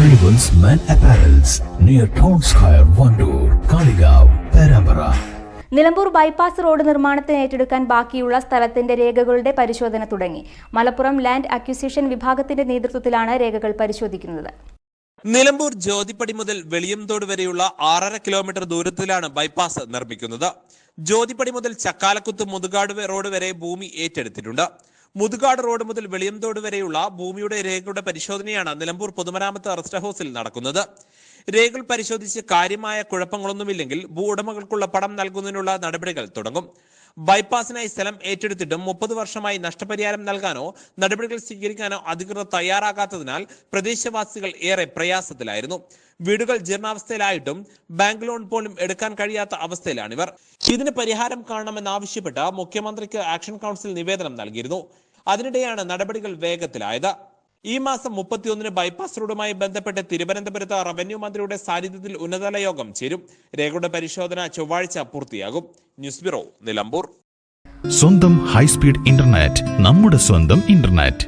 Arrivals men apparels near town square Wandoor Kalikavu Perambara. Nilambur bypass road നിർമ്മാണത്തിന് ഏറ്റെടുക്കാൻ ബാക്കിയുള്ള സ്ഥലത്തിന്റെ രേഖകളുടെ പരിശോധന തുടങ്ങി. മലപ്പുറം ലാൻഡ് അക്വിസിഷൻ വിഭാഗത്തിന്റെ നേതൃത്വത്തിലാണ് രേഖകൾ പരിശോധിക്കുന്നത്. നിലമ്പൂർ ജ്യോതിപ്പടി മുതൽ വെളിയംതോട് വരെയുള്ള ആറര കിലോമീറ്റർ ദൂരത്തിലാണ് ബൈപ്പാസ് നിർമ്മിക്കുന്നത്. ജ്യോതിപ്പടി മുതൽ ചക്കാലക്കുത്ത് മുതുകാട് റോഡ് വരെ ഭൂമി ഏറ്റെടുത്തിട്ടുണ്ട്. മുതുകാട് റോഡ് മുതൽ വെളിയംതോട് വരെയുള്ള ഭൂമിയുടെ രേഖകളുടെ പരിശോധനയാണ് നിലമ്പൂർ പൊതുമരാമത്ത് റെസ്റ്റ് ഹൌസിൽ നടക്കുന്നത്. രേഖകൾ പരിശോധിച്ച് കാര്യമായ കുഴപ്പങ്ങളൊന്നുമില്ലെങ്കിൽ ഭൂ ഉടമകൾക്കുള്ള പണം നൽകുന്നതിനുള്ള നടപടികൾ തുടങ്ങും. ബൈപ്പാസിനായി സ്ഥലം ഏറ്റെടുത്തിട്ടും മുപ്പത് വർഷമായി നഷ്ടപരിഹാരം നൽകാനോ നടപടികൾ സ്വീകരിക്കാനോ അധികൃതർ തയ്യാറാകാത്തതിനാൽ പ്രദേശവാസികൾ ഏറെ പ്രയാസത്തിലായിരുന്നു. വീടുകൾ ജീർണാവസ്ഥയിലായിട്ടും ബാങ്ക് ലോൺ പോലും എടുക്കാൻ കഴിയാത്ത അവസ്ഥയിലാണിവർ. ഇതിന് പരിഹാരം കാണണമെന്നാവശ്യപ്പെട്ട് മുഖ്യമന്ത്രിക്ക് ആക്ഷൻ കൗൺസിൽ നിവേദനം നൽകിയിരുന്നു. അതിനിടെയാണ് നടപടികൾ വേഗത്തിലായത്. ഈ മാസം മുപ്പത്തിയൊന്നിന് ബൈപ്പാസ് റോഡുമായി ബന്ധപ്പെട്ട് തിരുവനന്തപുരത്ത് റവന്യൂ മന്ത്രിയുടെ സാന്നിധ്യത്തിൽ ഉന്നതതല യോഗം ചേരും. രേഖയുടെ പരിശോധന ചൊവ്വാഴ്ച പൂർത്തിയാകും. News bureau Nilambur. സ്വന്തം ഹൈസ്പീഡ് ഇന്റർനെറ്റ് നമ്മുടെ സ്വന്തം ഇന്റർനെറ്റ്